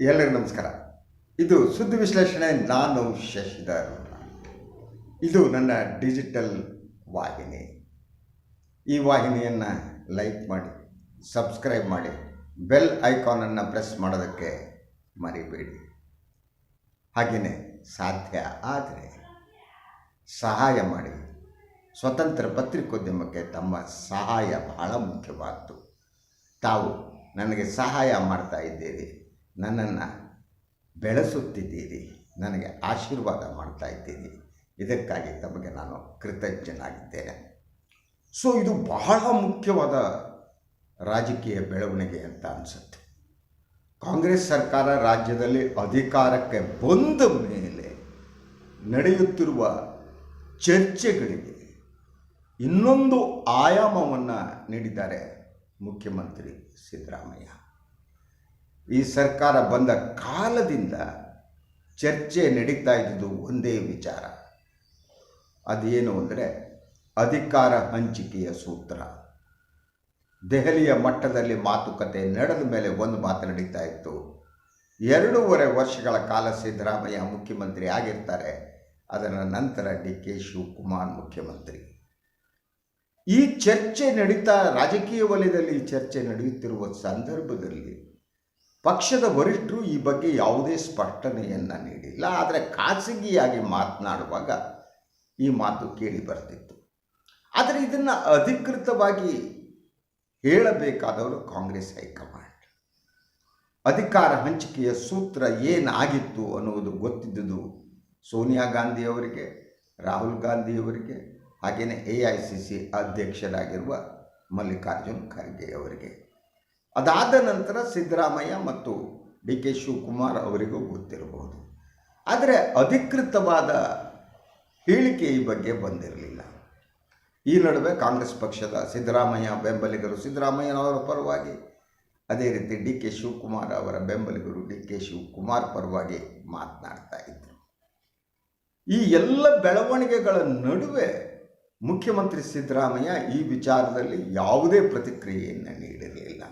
ಎಲ್ಲರಿಗೂ ನಮಸ್ಕಾರ. ಇದು ಸುದ್ದಿ ವಿಶ್ಲೇಷಣೆ, ನಾನು ಶಶಿಧರ್. ಇದು ನನ್ನ ಡಿಜಿಟಲ್ ವಾಹಿನಿ. ಈ ವಾಹಿನಿಯನ್ನು ಲೈಕ್ ಮಾಡಿ, ಸಬ್ಸ್ಕ್ರೈಬ್ ಮಾಡಿ, ಬೆಲ್ ಐಕಾನನ್ನು ಪ್ರೆಸ್ ಮಾಡೋದಕ್ಕೆ ಮರಿಬೇಡಿ. ಹಾಗೆಯೇ ಸಾಧ್ಯ ಆದರೆ ಸಹಾಯ ಮಾಡಿ. ಸ್ವತಂತ್ರ ಪತ್ರಿಕೋದ್ಯಮಕ್ಕೆ ತಮ್ಮ ಸಹಾಯ ಬಹಳ ಮುಖ್ಯವಾದ್ದು. ತಾವು ನನಗೆ ಸಹಾಯ ಮಾಡ್ತಾ ಇದ್ದೀರಿ. ನನ್ನನ್ನು ಬೆಳೆಸುತ್ತಿದ್ದೀರಿ, ನನಗೆ ಆಶೀರ್ವಾದ ಮಾಡ್ತಾ ಇದ್ದೀರಿ. ಇದಕ್ಕಾಗಿ ತಮಗೆ ನಾನು ಕೃತಜ್ಞನಾಗಿದ್ದೇನೆ. ಸೊ ಇದು ಬಹಳ ಮುಖ್ಯವಾದ ರಾಜಕೀಯ ಬೆಳವಣಿಗೆ ಅಂತ ಅನಿಸುತ್ತೆ. ಕಾಂಗ್ರೆಸ್ ಸರ್ಕಾರ ರಾಜ್ಯದಲ್ಲಿ ಅಧಿಕಾರಕ್ಕೆ ಬಂದ ಮೇಲೆ ನಡೆಯುತ್ತಿರುವ ಚರ್ಚೆಗಳಿಗೆ ಇನ್ನೊಂದು ಆಯಾಮವನ್ನು ನೀಡಿದ್ದಾರೆ ಮುಖ್ಯಮಂತ್ರಿ ಸಿದ್ದರಾಮಯ್ಯ. ಈ ಸರ್ಕಾರ ಬಂದ ಕಾಲದಿಂದ ಚರ್ಚೆ ನಡೀತಾ ಇದ್ದುದು ಒಂದೇ ವಿಚಾರ. ಅದೇನು ಅಂದರೆ ಅಧಿಕಾರ ಹಂಚಿಕೆಯ ಸೂತ್ರ. ದೆಹಲಿಯ ಮಟ್ಟದಲ್ಲಿ ಮಾತುಕತೆ ನಡೆದ ಮೇಲೆ ಒಂದು ಮಾತು ನಡೀತಾ ಇತ್ತು. ಎರಡೂವರೆ ವರ್ಷಗಳ ಕಾಲ ಸಿದ್ದರಾಮಯ್ಯ ಮುಖ್ಯಮಂತ್ರಿ ಆಗಿರ್ತಾರೆ. ಅದರ ನಂತರ ಡಿ ಕೆ ಶಿವಕುಮಾರ್ ಮುಖ್ಯಮಂತ್ರಿ. ಈ ಚರ್ಚೆ ನಡೀತಾ ರಾಜಕೀಯ ವಲಯದಲ್ಲಿ ಚರ್ಚೆ ನಡೆಯುತ್ತಿರುವ ಸಂದರ್ಭದಲ್ಲಿ ಪಕ್ಷದ ವರಿಷ್ಠರು ಈ ಬಗ್ಗೆ ಯಾವುದೇ ಸ್ಪಷ್ಟನೆಯನ್ನು ನೀಡಿಲ್ಲ. ಆದರೆ ಖಾಸಗಿಯಾಗಿ ಮಾತನಾಡುವಾಗ ಈ ಮಾತು ಕೇಳಿ ಬರ್ತಿತ್ತು. ಆದರೆ ಇದನ್ನು ಅಧಿಕೃತವಾಗಿ ಹೇಳಬೇಕಾದವರು ಕಾಂಗ್ರೆಸ್ ಹೈಕಮಾಂಡ್. ಅಧಿಕಾರ ಹಂಚಿಕೆಯ ಸೂತ್ರ ಏನಾಗಿತ್ತು ಅನ್ನುವುದು ಗೊತ್ತಿದ್ದುದು ಸೋನಿಯಾ ಗಾಂಧಿಯವರಿಗೆ, ರಾಹುಲ್ ಗಾಂಧಿಯವರಿಗೆ ಹಾಗೆಯೇ ಎ ಐ ಸಿ ಸಿ ಅಧ್ಯಕ್ಷರಾಗಿರುವ ಮಲ್ಲಿಕಾರ್ಜುನ್ ಖರ್ಗೆ ಅವರಿಗೆ. ಅದಾದ ನಂತರ ಸಿದ್ದರಾಮಯ್ಯ ಮತ್ತು ಡಿ ಕೆ ಶಿವಕುಮಾರ್ ಅವರಿಗೂ ಗೊತ್ತಿರಬಹುದು. ಆದರೆ ಅಧಿಕೃತವಾದ ಹೇಳಿಕೆ ಈ ಬಗ್ಗೆ ಬಂದಿರಲಿಲ್ಲ. ಈ ನಡುವೆ ಕಾಂಗ್ರೆಸ್ ಪಕ್ಷದ ಸಿದ್ದರಾಮಯ್ಯ ಬೆಂಬಲಿಗರು ಸಿದ್ದರಾಮಯ್ಯನವರ ಪರವಾಗಿ, ಅದೇ ರೀತಿ ಡಿ ಕೆ ಶಿವಕುಮಾರ್ ಅವರ ಬೆಂಬಲಿಗರು ಡಿ ಕೆ ಶಿವಕುಮಾರ್ ಪರವಾಗಿ ಮಾತನಾಡ್ತಾ ಇದ್ದರು ಈ ಎಲ್ಲ ಬೆಳವಣಿಗೆಗಳ ನಡುವೆ ಮುಖ್ಯಮಂತ್ರಿ ಸಿದ್ದರಾಮಯ್ಯ ಈ ವಿಚಾರದಲ್ಲಿ ಯಾವುದೇ ಪ್ರತಿಕ್ರಿಯೆಯನ್ನು ನೀಡಿರಲಿಲ್ಲ.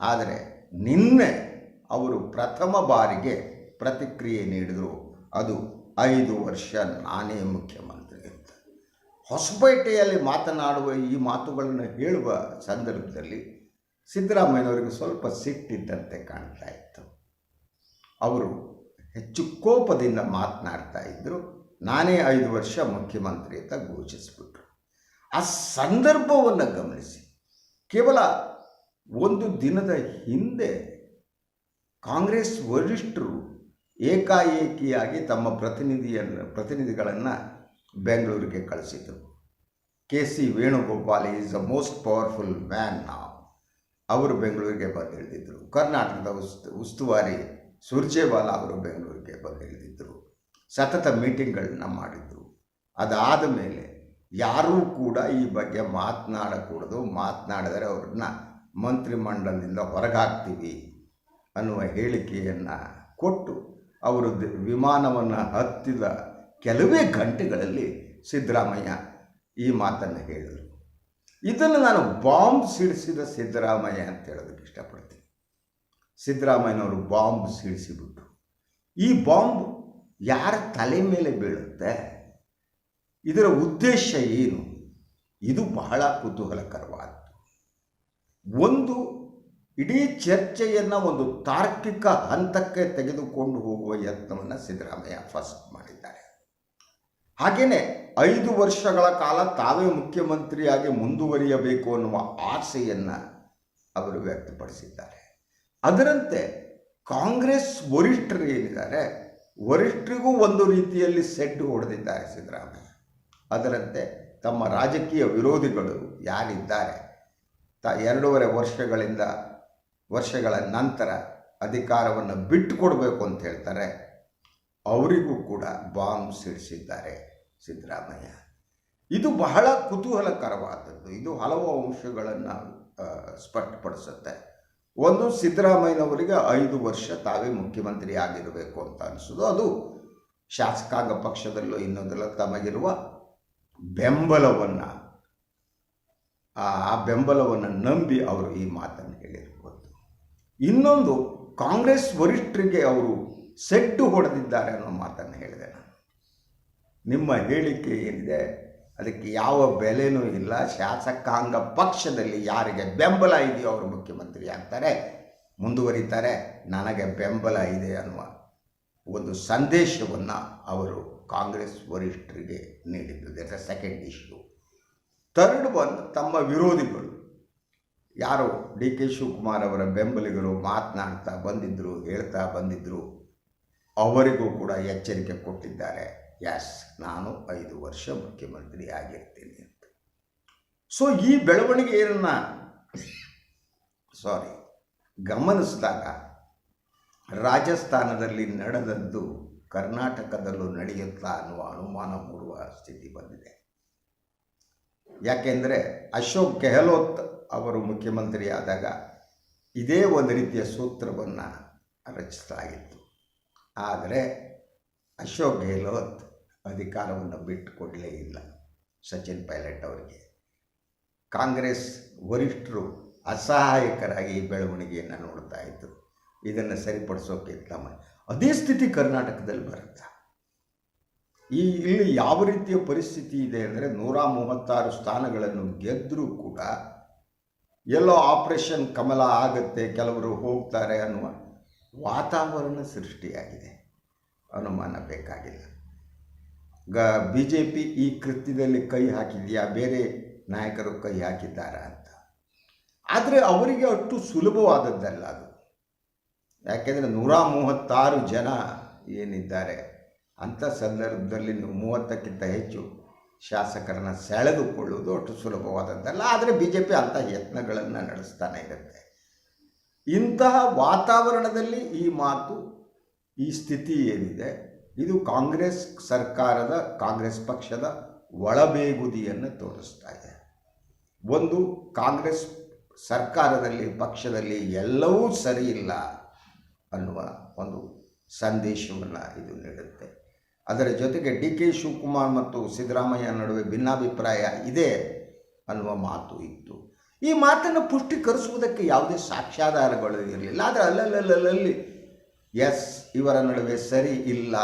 ಆದರೆ ನಿನ್ನೆ ಅವರು ಪ್ರಥಮ ಬಾರಿಗೆ ಪ್ರತಿಕ್ರಿಯೆ ನೀಡಿದರು. ಅದು ಐದು ವರ್ಷ ನಾನೇ ಮುಖ್ಯಮಂತ್ರಿ ಅಂತ. ಹೊಸಪೇಟೆಯಲ್ಲಿ ಮಾತನಾಡುವ ಈ ಮಾತುಗಳನ್ನು ಹೇಳುವ ಸಂದರ್ಭದಲ್ಲಿ ಸಿದ್ದರಾಮಯ್ಯನವರಿಗೆ ಸ್ವಲ್ಪ ಸಿಟ್ಟಿದ್ದಂತೆ ಕಾಣ್ತಾ ಇತ್ತು. ಅವರು ಹೆಚ್ಚು ಕೋಪದಿಂದ ಮಾತನಾಡ್ತಾ ಇದ್ದರು ನಾನೇ ಐದು ವರ್ಷ ಮುಖ್ಯಮಂತ್ರಿ ಅಂತ ಘೋಷಿಸಿಬಿಟ್ರು. ಆ ಸಂದರ್ಭವನ್ನು ಗಮನಿಸಿ. ಕೇವಲ ಒಂದು ದಿನದ ಹಿಂದೆ ಕಾಂಗ್ರೆಸ್ ವರಿಷ್ಠರು ಏಕಾಏಕಿಯಾಗಿ ತಮ್ಮ ಪ್ರತಿನಿಧಿಯನ್ನು ಪ್ರತಿನಿಧಿಗಳನ್ನು ಬೆಂಗಳೂರಿಗೆ ಕಳಿಸಿದರು. K C Venugopal is a most powerful man ನಾವು ಅವರು ಬೆಂಗಳೂರಿಗೆ ಬಂದಿಳಿದಿದ್ದರು ಕರ್ನಾಟಕದ ಉಸ್ತು, ಉಸ್ತುವಾರಿ ಸುರ್ಜೇವಾಲಾ ಅವರು ಬೆಂಗಳೂರಿಗೆ ಬಂದಿಳಿದಿದ್ದರು ಸತತ ಮೀಟಿಂಗ್ಗಳನ್ನು ಮಾಡಿದರು. ಅದಾದ ಮೇಲೆ ಯಾರೂ ಕೂಡ ಈ ಬಗ್ಗೆ ಮಾತನಾಡಕೂಡದು. ಮಾತನಾಡಿದರೆ ಅವ್ರನ್ನ ಮಂತ್ರಿಮಂಡಲದಿಂದ ಹೊರಗಾಗ್ತೀವಿ ಅನ್ನುವ ಹೇಳಿಕೆಯನ್ನು ಕೊಟ್ಟು ಅವರು ವಿಮಾನವನ್ನು ಹತ್ತಿದ ಕೆಲವೇ ಗಂಟೆಗಳಲ್ಲಿ ಸಿದ್ದರಾಮಯ್ಯ ಈ ಮಾತನ್ನು ಹೇಳಿದರು. ಇದನ್ನು ನಾನು ಬಾಂಬ್ ಸಿಡಿಸಿದ ಸಿದ್ದರಾಮಯ್ಯ ಅಂತ ಹೇಳೋದಕ್ಕೆ ಇಷ್ಟಪಡ್ತೀನಿ. ಸಿದ್ದರಾಮಯ್ಯನವರು ಬಾಂಬ್ ಸಿಡಿಸಿಬಿಟ್ರು ಈ ಬಾಂಬ್ ಯಾರ ತಲೆ ಮೇಲೆ ಬೀಳುತ್ತೆ, ಇದರ ಉದ್ದೇಶ ಏನು? ಇದು ಬಹಳ ಕುತೂಹಲಕರವಾದ್ದು ಒಂದು ಇಡೀ ಚರ್ಚೆಯನ್ನು ಒಂದು ತಾರ್ಕಿಕ ಹಂತಕ್ಕೆ ತೆಗೆದುಕೊಂಡು ಹೋಗುವ ಯತ್ನವನ್ನು ಸಿದ್ದರಾಮಯ್ಯ ಫಸ್ಟ್ ಮಾಡಿದ್ದಾರೆ. ಹಾಗೆಯೇ ಐದು ವರ್ಷಗಳ ಕಾಲ ತಾವೇ ಮುಖ್ಯಮಂತ್ರಿಯಾಗಿ ಮುಂದುವರಿಯಬೇಕು ಅನ್ನುವ ಆಸೆಯನ್ನು ಅವರು ವ್ಯಕ್ತಪಡಿಸಿದ್ದಾರೆ. ಅದರಂತೆ ಕಾಂಗ್ರೆಸ್ ವರಿಷ್ಠರು ಏನಿದ್ದಾರೆ, ವರಿಷ್ಠರಿಗೂ ಒಂದು ರೀತಿಯಲ್ಲಿ ಸೆಟ್ ಹೊಡೆದಿದ್ದಾರೆ ಸಿದ್ದರಾಮಯ್ಯ. ಅದರಂತೆ ತಮ್ಮ ರಾಜಕೀಯ ವಿರೋಧಿಗಳು ಯಾರಿದ್ದಾರೆ ತ ಎರಡೂವರೆ ವರ್ಷಗಳಿಂದ, ವರ್ಷಗಳ ನಂತರ ಅಧಿಕಾರವನ್ನು ಬಿಟ್ಟುಕೊಡಬೇಕು ಅಂತ ಹೇಳ್ತಾರೆ. ಅವರಿಗೂ ಕೂಡ ಬಾಂಬ್ ಸಿಡಿಸಿದ್ದಾರೆ ಸಿದ್ದರಾಮಯ್ಯ. ಇದು ಬಹಳ ಕುತೂಹಲಕರವಾದದ್ದು. ಇದು ಹಲವು ಅಂಶಗಳನ್ನು ಸ್ಪಷ್ಟಪಡಿಸುತ್ತೆ. ಒಂದು, ಸಿದ್ದರಾಮಯ್ಯನವರಿಗೆ ಐದು ವರ್ಷ ತಾವೇ ಮುಖ್ಯಮಂತ್ರಿ ಆಗಿರಬೇಕು ಅಂತ ಅನಿಸೋದು. ಅದು ಶಾಸಕಾಂಗ ಪಕ್ಷದಲ್ಲೂ ಇನ್ನೊಂದಲ್ಲ, ತಮಗಿರುವ ಬೆಂಬಲವನ್ನು ಆ ಬೆಂಬಲವನ್ನು ನಂಬಿ ಅವರು ಈ ಮಾತನ್ನು ಹೇಳಿರ್ಬೋದು ಇನ್ನೊಂದು ಕಾಂಗ್ರೆಸ್ ವರಿಷ್ಠರಿಗೆ ಅವರು ಸೆಟ್ಟು ಹೊಡೆದಿದ್ದಾರೆ ಅನ್ನೋ ಮಾತನ್ನು ಹೇಳಿದೆ ನಾನು. ನಿಮ್ಮ ಹೇಳಿಕೆ ಏನಿದೆ? ಅದಕ್ಕೆ ಯಾವ ಬೆಲೆನೂ ಇಲ್ಲ. ಶಾಸಕಾಂಗ ಪಕ್ಷದಲ್ಲಿ ಯಾರಿಗೆ ಬೆಂಬಲ ಇದೆಯೋ ಅವರು ಮುಖ್ಯಮಂತ್ರಿ ಆಗ್ತಾರೆ, ಮುಂದುವರಿತಾರೆ. ನನಗೆ ಬೆಂಬಲ ಇದೆ ಅನ್ನುವ ಒಂದು ಸಂದೇಶವನ್ನು ಅವರು ಕಾಂಗ್ರೆಸ್ ವರಿಷ್ಠರಿಗೆ ನೀಡಿದ್ದು. That second issue third one ತಮ್ಮ ವಿರೋಧಿಗಳು. ಯಾರು ಡಿ ಕೆ ಶಿವಕುಮಾರ್ ಅವರ ಬೆಂಬಲಿಗರು ಮಾತನಾಡ್ತಾ ಬಂದಿದ್ದರು ಹೇಳ್ತಾ ಬಂದಿದ್ದರು ಅವರಿಗೂ ಕೂಡ ಎಚ್ಚರಿಕೆ ಕೊಟ್ಟಿದ್ದಾರೆ. ಎಸ್ ನಾನು ಐದು ವರ್ಷ ಮುಖ್ಯಮಂತ್ರಿ ಆಗಿರ್ತೀನಿ ಅಂತ. ಸೊ ಈ ಬೆಳವಣಿಗೆಯನ್ನು ಸಾರಿ ಗಮನಿಸಿದಾಗ ರಾಜಸ್ಥಾನದಲ್ಲಿ ನಡೆದದ್ದು ಕರ್ನಾಟಕದಲ್ಲೂ ನಡೆಯುತ್ತಾ ಅನ್ನುವ ಅನುಮಾನ ಮೂಡುವ ಸ್ಥಿತಿ ಬಂದಿದೆ. ಯಾಕೆಂದರೆ ಅಶೋಕ್ ಗೆಹ್ಲೋತ್ ಅವರು ಮುಖ್ಯಮಂತ್ರಿ ಆದಾಗ ಇದೇ ಒಂದು ರೀತಿಯ ಸೂತ್ರವನ್ನು ರಚಿಸಲಾಗಿತ್ತು. ಆದರೆ ಅಶೋಕ್ ಗೆಹ್ಲೋತ್ ಅಧಿಕಾರವನ್ನು ಬಿಟ್ಟುಕೊಡಲೇ ಇಲ್ಲ ಸಚಿನ್ ಪೈಲಟ್ ಅವರಿಗೆ. ಕಾಂಗ್ರೆಸ್ ವರಿಷ್ಠರು ಅಸಹಾಯಕರಾಗಿ ಈ ಬೆಳವಣಿಗೆಯನ್ನು ನೋಡ್ತಾ ಇದ್ದರು ಇದನ್ನು ಸರಿಪಡಿಸೋಕೆ ತಮ್ಮ ಅದೇ ಸ್ಥಿತಿ ಕರ್ನಾಟಕದಲ್ಲಿ ಬರುತ್ತೆ? ಈ ಇಲ್ಲಿ ಯಾವ ರೀತಿಯ ಪರಿಸ್ಥಿತಿ ಇದೆ ಅಂದರೆ ನೂರ ಮೂವತ್ತಾರು ಸ್ಥಾನಗಳನ್ನು ಗೆದ್ದರೂ ಕೂಡ ಎಲ್ಲೋ ಆಪರೇಷನ್ ಕಮಲ ಆಗುತ್ತೆ, ಕೆಲವರು ಹೋಗ್ತಾರೆ ಅನ್ನುವ ವಾತಾವರಣ ಸೃಷ್ಟಿಯಾಗಿದೆ. ಅನುಮಾನ ಬೇಕಾಗಿಲ್ಲ. ಗ ಬಿ ಜೆ ಪಿ ಈ ಕೃತ್ಯದಲ್ಲಿ ಕೈ ಹಾಕಿದೆಯಾ? ಬೇರೆ ನಾಯಕರು ಕೈ ಹಾಕಿದ್ದಾರಾ ಅಂತ. ಆದರೆ ಅವರಿಗೆ ಅಷ್ಟು ಸುಲಭವಾದದ್ದಲ್ಲ ಅದು. ಯಾಕೆಂದರೆ ನೂರ ಮೂವತ್ತಾರು ಜನ ಏನಿದ್ದಾರೆ ಅಂಥ ಸಂದರ್ಭದಲ್ಲಿ ಮೂವತ್ತಕ್ಕಿಂತ ಹೆಚ್ಚು ಶಾಸಕರನ್ನು ಸೆಳೆದುಕೊಳ್ಳುವುದು ಅಷ್ಟು ಸುಲಭವಾದದ್ದಲ್ಲ ಆದರೆ ಬಿ ಜೆ ಪಿ ಅಂಥ ಯತ್ನಗಳನ್ನು ನಡೆಸ್ತಾನೆ ಇರುತ್ತೆ. ಇಂತಹ ವಾತಾವರಣದಲ್ಲಿ ಈ ಮಾತು, ಈ ಸ್ಥಿತಿ ಏನಿದೆ, ಇದು ಕಾಂಗ್ರೆಸ್ ಸರ್ಕಾರದ, ಕಾಂಗ್ರೆಸ್ ಪಕ್ಷದ ಒಳಬೇಗುದಿಯನ್ನು ತೋರಿಸ್ತಾ ಇದೆ. ಒಂದು, ಕಾಂಗ್ರೆಸ್ ಸರ್ಕಾರದಲ್ಲಿ, ಪಕ್ಷದಲ್ಲಿ ಎಲ್ಲವೂ ಸರಿಯಿಲ್ಲ ಅನ್ನುವ ಒಂದು ಸಂದೇಶವನ್ನು ಇದು ನೀಡುತ್ತೆ. ಅದರ ಜೊತೆಗೆ ಡಿ ಕೆ ಶಿವಕುಮಾರ್ ಮತ್ತು ಸಿದ್ದರಾಮಯ್ಯ ನಡುವೆ ಭಿನ್ನಾಭಿಪ್ರಾಯ ಇದೆ ಅನ್ನುವ ಮಾತು ಇತ್ತು. ಈ ಮಾತನ್ನು ಪುಷ್ಟೀಕರಿಸುವುದಕ್ಕೆ ಯಾವುದೇ ಸಾಕ್ಷ್ಯಾಧಾರಗಳು ಇರಲಿಲ್ಲ. ಆದರೆ ಅಲ್ಲಲ್ಲಲ್ಲಲ್ಲಿ ಎಸ್ ಇವರ ನಡುವೆ ಸರಿ ಇಲ್ಲ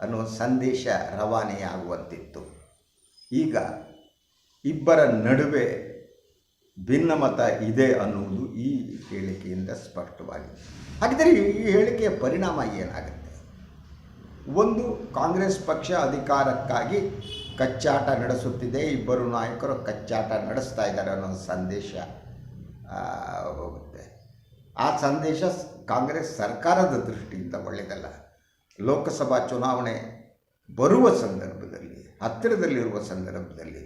ಅನ್ನುವ ಸಂದೇಶ ರವಾನೆಯಾಗುವಂತಿತ್ತು. ಈಗ ಇಬ್ಬರ ನಡುವೆ ಭಿನ್ನಮತ ಇದೆ ಅನ್ನುವುದು ಈ ಹೇಳಿಕೆಯಿಂದ ಸ್ಪಷ್ಟವಾಗಿದೆ. ಹಾಗಿದ್ದರೆ ಈ ಹೇಳಿಕೆಯ ಪರಿಣಾಮ ಏನಾಗುತ್ತೆ? ಒಂದು ಕಾಂಗ್ರೆಸ್ ಪಕ್ಷ ಅಧಿಕಾರಕ್ಕಾಗಿ ಕಚ್ಚಾಟ ನಡೆಸುತ್ತಿದೆ. ಇಬ್ಬರು ನಾಯಕರು ಕಚ್ಚಾಟ ನಡೆಸ್ತಾ ಇದ್ದಾರೆ ಅನ್ನೋ ಸಂದೇಶ ಹೋಗುತ್ತೆ. ಆ ಸಂದೇಶ ಕಾಂಗ್ರೆಸ್ ಸರ್ಕಾರದ ದೃಷ್ಟಿಯಿಂದ ಒಳ್ಳೆಯದಲ್ಲ. ಲೋಕಸಭಾ ಚುನಾವಣೆ ಬರುವ ಸಂದರ್ಭದಲ್ಲಿ, ಹತ್ತಿರದಲ್ಲಿರುವ ಸಂದರ್ಭದಲ್ಲಿ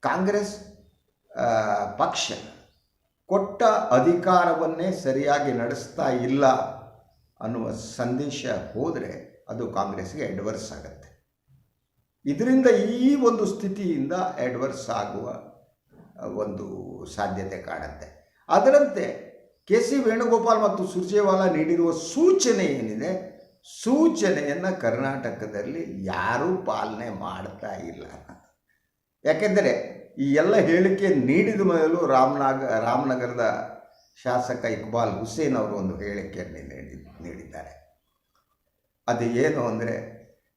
ಕಾಂಗ್ರೆಸ್ ಪಕ್ಷ ಕೊಟ್ಟ ಅಧಿಕಾರವನ್ನೇ ಸರಿಯಾಗಿ ನಡೆಸ್ತಾ ಇಲ್ಲ ಅನ್ನುವ ಸಂದೇಶ ಹೋದರೆ ಅದು ಕಾಂಗ್ರೆಸ್ಗೆ ಅಡ್ವರ್ಸ್ ಆಗುತ್ತೆ. ಇದರಿಂದ ಈ ಒಂದು ಸ್ಥಿತಿಯಿಂದ ಅಡ್ವರ್ಸ್ ಆಗುವ ಒಂದು ಸಾಧ್ಯತೆ ಕಾಣುತ್ತೆ. ಅದರಂತೆ ಕೆ ಸಿ ವೇಣುಗೋಪಾಲ್ ಮತ್ತು ಸುರ್ಜೇವಾಲಾ ನೀಡಿರುವ ಸೂಚನೆ ಏನಿದೆ? ಸೂಚನೆಯನ್ನು ಕರ್ನಾಟಕದಲ್ಲಿ ಯಾರೂ ಪಾಲನೆ ಮಾಡ್ತಾ ಇಲ್ಲ. ಯಾಕೆಂದರೆ ಈ ಎಲ್ಲ ಹೇಳಿಕೆ ನೀಡಿದ ಮೇಲೂ ರಾಮನಾಗ, ರಾಮನಗರದ ಶಾಸಕ ಇಕ್ಬಾಲ್ ಹುಸೇನ್ ಅವರು ಒಂದು ಹೇಳಿಕೆಯನ್ನು ನೀಡಿ, ನೀಡಿದ್ದಾರೆ. ಅದು ಏನು ಅಂದರೆ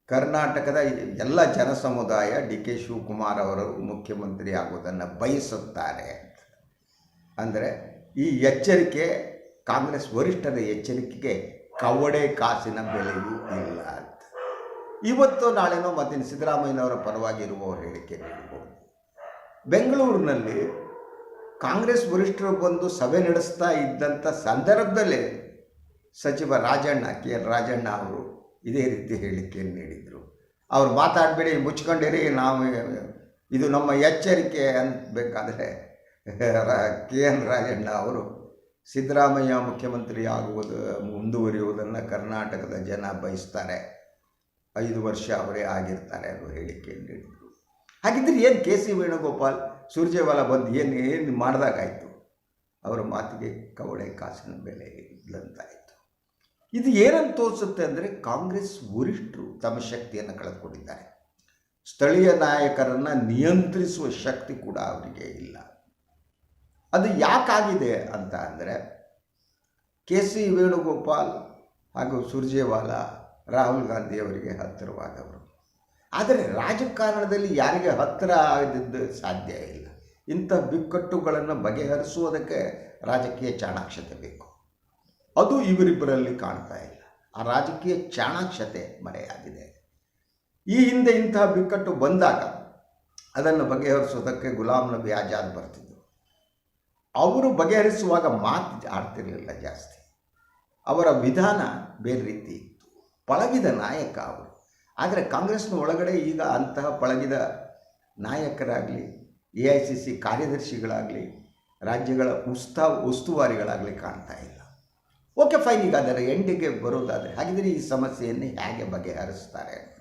ಕರ್ನಾಟಕದ ಎಲ್ಲ ಜನಸಮುದಾಯ ಡಿ ಕೆ ಶಿವಕುಮಾರ್ ಅವರು ಮುಖ್ಯಮಂತ್ರಿ ಆಗೋದನ್ನು ಬಯಸುತ್ತಾರೆ ಅಂದರೆ ಈ ಎಚ್ಚರಿಕೆ ಕಾಂಗ್ರೆಸ್ ವರಿಷ್ಠರ ಎಚ್ಚರಿಕೆಗೆ ಕವಡೆ ಕಾಸಿನ ಬೆಲೆಯೂ ಇಲ್ಲ ಅಂತ. ಇವತ್ತು ನಾಳೆನೋ ಮತ್ತಿನ ಸಿದ್ದರಾಮಯ್ಯನವರ ಪರವಾಗಿ ಇರುವವರು ಹೇಳಿಕೆ ನೀಡಬಹುದು ಬೆಂಗಳೂರಿನಲ್ಲಿ ಕಾಂಗ್ರೆಸ್ ವರಿಷ್ಠರು ಬಂದು ಸಭೆ ನಡೆಸ್ತಾ ಇದ್ದಂಥ ಸಂದರ್ಭದಲ್ಲೇ ಸಚಿವ ರಾಜಣ್ಣ ಕೆ ಎಲ್ ರಾಜಣ್ಣ ಅವರು ಇದೇ ರೀತಿ ಹೇಳಿಕೆಯನ್ನು ನೀಡಿದರು. ಅವ್ರು ಮಾತಾಡಬೇಡಿ, ಮುಚ್ಕೊಂಡಿರಿ, ನಾವು ಇದು ನಮ್ಮ ಎಚ್ಚರಿಕೆ ಅನ್ಬೇಕಾದ್ರೆ ಕೆ. ಎನ್. ರಾಜಣ್ಣ ಅವರು ಸಿದ್ದರಾಮಯ್ಯ ಮುಖ್ಯಮಂತ್ರಿ ಆಗುವುದು ಮುಂದುವರಿಯುವುದನ್ನು ಕರ್ನಾಟಕದ ಜನ ಬಯಸ್ತಾರೆ. ಐದು ವರ್ಷ ಅವರೇ ಆಗಿರ್ತಾರೆ ಅನ್ನೋ ಹೇಳಿಕೆಯನ್ನು ನೀಡಿದರು. ಹಾಗಿದ್ದರೆ ಏನು ಕೆ. ಸಿ. ವೇಣುಗೋಪಾಲ್, ಸುರ್ಜೇವಾಲ ಬಂದು ಏನು ಏನು ಮಾಡಿದಾಗಾಯಿತು? ಅವರ ಮಾತಿಗೆ ಕವಡೆ ಕಾಸಿನ ಬೆಲೆ ಇಲ್ಲಂತಾಯಿತು ಇದು ಏನನ್ನು ತೋರಿಸುತ್ತೆ ಅಂದರೆ ಕಾಂಗ್ರೆಸ್ ವರಿಷ್ಠರು ತಮ್ಮ ಶಕ್ತಿಯನ್ನು ಕಳೆದುಕೊಂಡಿದ್ದಾರೆ. ಸ್ಥಳೀಯ ನಾಯಕರನ್ನು ನಿಯಂತ್ರಿಸುವ ಶಕ್ತಿ ಕೂಡ ಅವರಿಗೆ ಇಲ್ಲ. ಅದು ಯಾಕಾಗಿದೆ ಅಂತ ಅಂದರೆ ಕೆ ಸಿ ವೇಣುಗೋಪಾಲ್ ಹಾಗೂ ಸುರ್ಜೇವಾಲಾ, ರಾಹುಲ್ ಗಾಂಧಿಯವರಿಗೆ ಹತ್ತಿರವಾದವರು. ಆದರೆ ರಾಜಕಾರಣದಲ್ಲಿ ಯಾರಿಗೆ ಹತ್ತಿರ ಆಗದಿದ್ದು ಸಾಧ್ಯ ಇಲ್ಲ. ಇಂಥ ಬಿಕ್ಕಟ್ಟುಗಳನ್ನು ಬಗೆಹರಿಸುವುದಕ್ಕೆ ರಾಜಕೀಯ ಚಾಣಾಕ್ಷತೆ ಬೇಕು. ಅದು ಇವರಿಬ್ಬರಲ್ಲಿ ಕಾಣ್ತಾ ಇಲ್ಲ. ಆ ರಾಜಕೀಯ ಚಾಣಾಕ್ಷತೆ ಮರೆಯಾಗಿದೆ. ಈ ಹಿಂದೆ ಇಂತಹ ಬಿಕ್ಕಟ್ಟು ಬಂದಾಗ ಅದನ್ನು ಬಗೆಹರಿಸೋದಕ್ಕೆ ಗುಲಾಂ ನಬಿ ಆಜಾದ್ ಬರ್ತಿದ್ದರು ಅವರು ಬಗೆಹರಿಸುವಾಗ ಮಾತು ಆಡ್ತಿರಲಿಲ್ಲ ಜಾಸ್ತಿ. ಅವರ ವಿಧಾನ ಬೇರೆ ರೀತಿ ಇತ್ತು. ಪಳಗಿದ ನಾಯಕ ಅವರು. ಆದರೆ ಕಾಂಗ್ರೆಸ್ನ ಒಳಗಡೆ ಈಗ ಅಂತಹ ಪಳಗಿದ ನಾಯಕರಾಗಲಿ, ಎ ಐ ಸಿ ಸಿ ಕಾರ್ಯದರ್ಶಿಗಳಾಗಲಿ, ರಾಜ್ಯಗಳ ಉಸ್ತಾ ಉಸ್ತುವಾರಿಗಳಾಗಲಿ ಕಾಣ್ತಾ ಇಲ್ಲ. ಓಕೆ ಫೈನ್ ಈಗ ಅದರ ಎಂಡಿಗೆ ಬರೋದಾದರೆ ಹಾಗಿದ್ರೆ ಈ ಸಮಸ್ಯೆಯನ್ನು ಹೇಗೆ ಬಗೆಹರಿಸ್ತಾರೆ?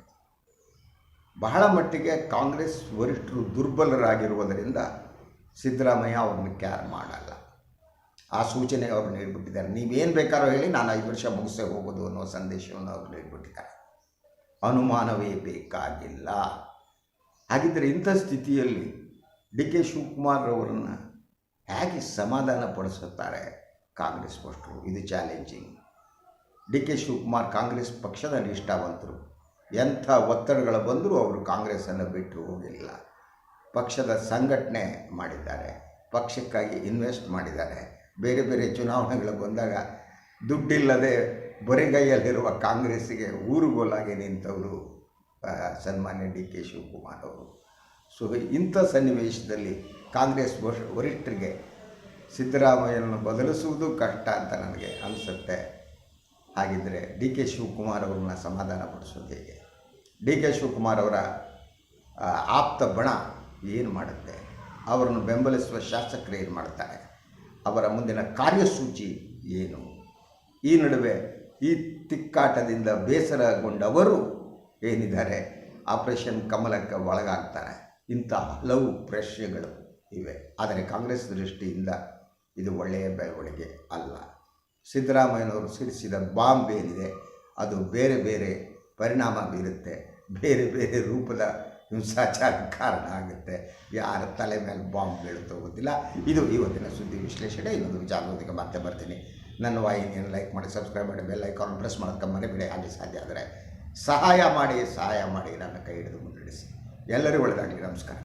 ಬಹಳ ಮಟ್ಟಿಗೆ ಕಾಂಗ್ರೆಸ್ ವರಿಷ್ಠರು ದುರ್ಬಲರಾಗಿರುವುದರಿಂದ ಸಿದ್ದರಾಮಯ್ಯ ಅವ್ರನ್ನ ಕ್ಯಾರ್ ಮಾಡಲ್ಲ. ಆ ಸೂಚನೆ ಅವರು ನೀಡಿಬಿಟ್ಟಿದ್ದಾರೆ. ನೀವೇನು ಬೇಕಾದ್ರೂ ಹೇಳಿ, ನಾನು ಐದು ವರ್ಷ ಮುಗಿಸೇ ಹೋಗೋದು ಅನ್ನೋ ಸಂದೇಶವನ್ನು ಅವರು ನೀಡಿಬಿಟ್ಟಿದ್ದಾರೆ. ಅನುಮಾನವೇ ಬೇಕಾಗಿಲ್ಲ. ಹಾಗಿದ್ದರೆ ಇಂಥ ಸ್ಥಿತಿಯಲ್ಲಿ ಡಿ ಕೆ ಶಿವಕುಮಾರ್ ಅವರನ್ನು ಹೇಗೆ ಸಮಾಧಾನ ಪಡಿಸುತ್ತಾರೆ ಕಾಂಗ್ರೆಸ್ ಪೋಸ್ಟರು. ಇದು challenging. D K Shivakumar Congress ಪಕ್ಷದ ನಿಷ್ಠಾವಂತರು. ಎಂಥ ಒತ್ತಡಗಳು ಬಂದರೂ ಅವರು ಕಾಂಗ್ರೆಸ್ಸನ್ನು ಬಿಟ್ಟು ಹೋಗಿಲ್ಲ. ಪಕ್ಷದ ಸಂಘಟನೆ ಮಾಡಿದ್ದಾರೆ. ಪಕ್ಷಕ್ಕಾಗಿ ಇನ್ವೆಸ್ಟ್ ಮಾಡಿದ್ದಾರೆ. ಬೇರೆ ಬೇರೆ ಚುನಾವಣೆಗಳು ಬಂದಾಗ ದುಡ್ಡಿಲ್ಲದೆ ಬರಿಗೈಯಲ್ಲಿರುವ ಕಾಂಗ್ರೆಸ್ಸಿಗೆ ಊರುಗೋಲಾಗಿ ನಿಂತವರು ಸನ್ಮಾನ್ಯ ಡಿ ಕೆ ಶಿವಕುಮಾರ್ ಅವರು. ಸೊ, ಇಂಥ ಸನ್ನಿವೇಶದಲ್ಲಿ ಕಾಂಗ್ರೆಸ್ ವರ್- ವರಿಷ್ಠರಿಗೆ ಸಿದ್ದರಾಮಯ್ಯನನ್ನು ಬದಲಿಸುವುದು ಕಷ್ಟ ಅಂತ ನನಗೆ ಅನಿಸುತ್ತೆ. ಹಾಗಿದ್ದರೆ ಡಿ ಕೆ ಶಿವಕುಮಾರ್ ಅವ್ರನ್ನ ಸಮಾಧಾನ ಪಡಿಸೋದು ಹೇಗೆ? ಡಿ ಕೆ ಶಿವಕುಮಾರ್ ಅವರ ಆಪ್ತ ಬಣ ಏನು ಮಾಡುತ್ತೆ? ಅವರನ್ನು ಬೆಂಬಲಿಸುವ ಶಾಸಕರು ಏನು ಮಾಡ್ತಾರೆ? ಅವರ ಮುಂದಿನ ಕಾರ್ಯಸೂಚಿ ಏನು? ಈ ನಡುವೆ ಈ ತಿಕ್ಕಾಟದಿಂದ ಬೇಸರಗೊಂಡವರು ಏನಿದ್ದಾರೆ? ಆಪರೇಷನ್ ಕಮಲಕ್ಕೆ ಒಳಗಾಗ್ತಾರೆ. ಇಂಥ ಹಲವು ಪ್ರಶ್ನೆಗಳು ಇವೆ. ಆದರೆ ಕಾಂಗ್ರೆಸ್ ದೃಷ್ಟಿಯಿಂದ ಇದು ಒಳ್ಳೆಯ ಬೆಳವಣಿಗೆ ಅಲ್ಲ. ಸಿದ್ದರಾಮಯ್ಯನವರು ಸಿಡಿಸಿದ ಬಾಂಬ್ ಏನಿದೆ, ಅದು ಬೇರೆ ಬೇರೆ ಪರಿಣಾಮ ಬೀರುತ್ತೆ, ಬೇರೆ ಬೇರೆ ರೂಪದ ಹಿಂಸಾಚಾರ ಕಾರಣ ಆಗುತ್ತೆ. ಯಾರ ತಲೆ ಮೇಲೆ ಬಾಂಬ್ ಬೀಳುತ್ತೋ ಗೊತ್ತಿಲ್ಲ. ಇದು ಇವತ್ತಿನ ಸುದ್ದಿ ವಿಶ್ಲೇಷಣೆ. ಇನ್ನೊಂದು ವಿಚಾರದೊಂದಿಗೆ ಮತ್ತೆ ಬರ್ತೀನಿ. ನನ್ನ ವಾಹಿನಿಯನ್ನು ಲೈಕ್ ಮಾಡಿ, ಸಬ್ಸ್ಕ್ರೈಬ್ ಮಾಡಿ, ಬೆಲ್ ಐಕಾನ್ ಪ್ರೆಸ್ ಮಾಡೋದಕ್ಕೆ ಬಿಡಿ ಹಾಗೆ ಸಾಧ್ಯ ಆದರೆ ಸಹಾಯ ಮಾಡಿ ಸಹಾಯ ಮಾಡಿ, ನನ್ನ ಕೈ ಹಿಡಿದು ಮುನ್ನಡೆಸಿ. ಎಲ್ಲರಿಗೂ ಒಳ್ಳೆಯದಾಗಲಿ ನಮಸ್ಕಾರ.